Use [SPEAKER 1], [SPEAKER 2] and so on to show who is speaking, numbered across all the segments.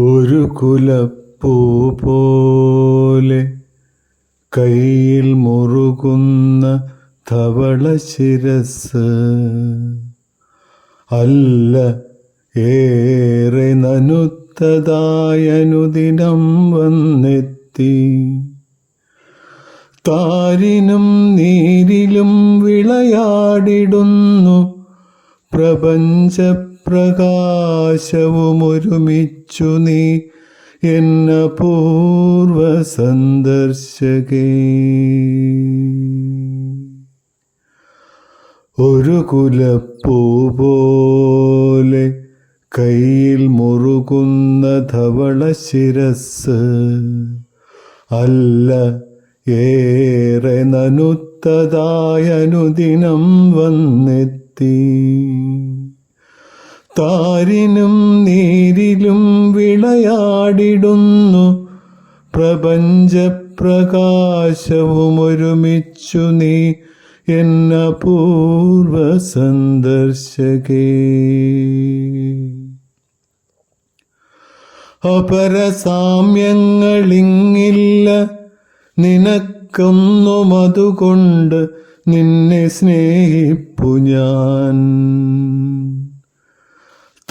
[SPEAKER 1] ഒരു കുലപ്പൂ പോലെ കയ്യിൽ മുറുകുന്ന തവള ശിരസ്. അല്ല ഏറെ നനുത്തതായനുദിനം വന്നെത്തി. താരിനും നീരിലും വിളയാടിടുന്നു പ്രപഞ്ചപ്രകാശവുമൊരുമിച്ചു നീ എന്ന പൂർവ സന്ദർശകേ ഒരു കുലപ്പൂ പോലെ കയ്യിൽ മുറുകുന്ന ധവള ശിരസ് അല്ല ഏറെ നനുത്തതായനുദിനം വന്നെത്തി. താരിനും നീരിലും വിളയാടിടുന്നു. പ്രപഞ്ചപ്രകാശവുമൊരുമിച്ചു നീ എന്ന പൂർവ സന്ദർശകേ അപരസാമ്യങ്ങളിങ്ങില്ല നിനക്കൊന്നും അതുകൊണ്ട് നിന്നെ സ്നേഹിപ്പു ഞാൻ.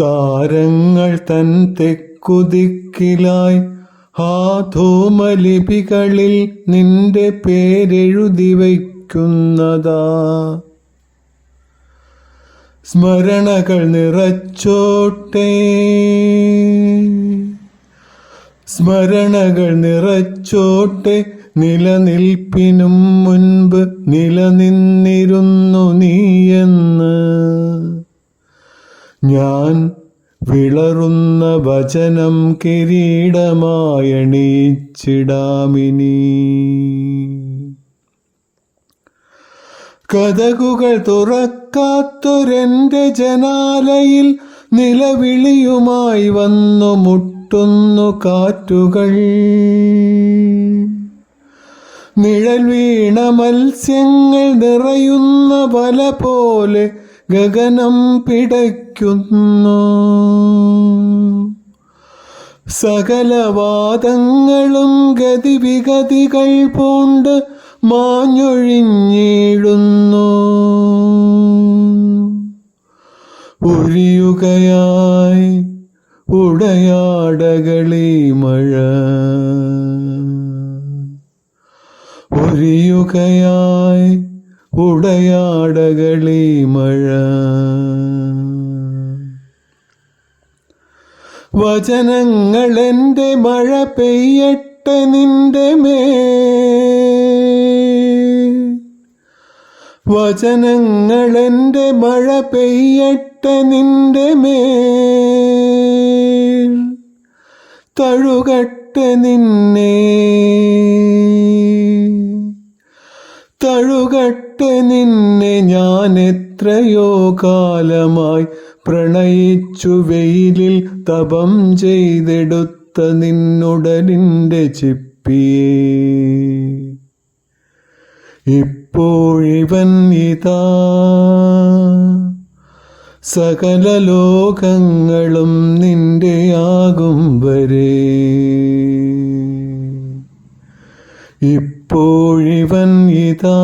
[SPEAKER 1] താരങ്ങൾ തൻ തെക്കുതിക്കിലായി ആ ധൂമലിപികളിൽ നിന്റെ പേരെഴുതി വയ്ക്കുന്നതാ. സ്മരണകൾ നിറച്ചോട്ടെ. സ്മരണകൾ നിറച്ചോട്ടെ. നിലനിൽപ്പിനും മുൻപ് നിലനിന്നിരുന്നു നീയെന്ന് ഞാൻ വിളറുന്ന വചനം കിരീടമായണീച്ചിടാമിനി. കഥകുകൾ തുറക്കാത്തൊരന്റെ ജനാലയിൽ നിലവിളിയുമായി വന്നു മുട്ടുന്നു കാറ്റുകൾ. നിഴൽ വീണ മത്സ്യങ്ങൾ നിറയുന്ന വല പോലെ ഗഗനം പിടയ്ക്കുന്നു. സകലവാദങ്ങളും ഗതിവിഗതികൾ പൂണ്ട് മാഞ്ഞൊഴിഞ്ഞിടുന്നു ഒഴിയുകയായി ഉടയാടകളി മഴ. ഉരിയുകയായി ഉടയാടകളി മഴ. വചനങ്ങൾ എന്റെ മഴ പെയ്യട്ടെ നിന്റെ മേ വചനങ്ങൾ എന്റെ മഴ പെയ്യട്ടെ നിന്റെ മേ തഴുകട്ടെ നിന്നെ. തഴുകട്ടെ നിന്നെ ഞാൻ എത്രയോ കാലമായി പ്രണയിച്ചു വെയിലിൽ തപം ചെയ്തെടുത്ത നിന്നുടലിന്റെ ചിപ്പിയേ. ഇപ്പോഴിവൻ ഇതാ. സകല ലോകങ്ങളും നിന്റെയാകും വരെ. ഇതാ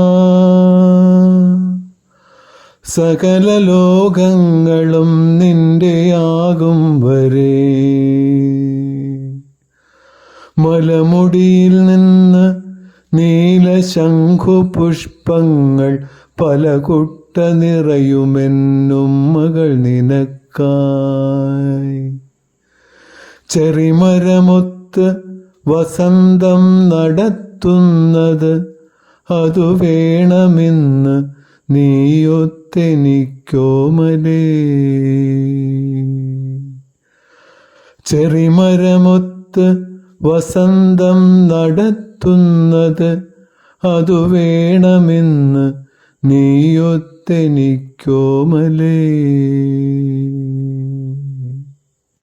[SPEAKER 1] സകല ലോകങ്ങളും നിന്റെയാകും വരെ. മലമുടിയിൽ നിന്ന് നീലശംഖു പുഷ്പങ്ങൾ പല കുട്ട നിറയുമെന്നും മകൾ നിനക്കായി. ചെറിമരമൊത്ത് വസന്തം നടത്തുന്നത് അതു വേണമെന്ന് നീയൊത്തെനിക്കോമലേ. ചെറിമരമൊത്ത് വസന്തം നടത്തുന്നത് അതു വേണമെന്ന് നീയൊത്തെനിക്കോമലേ.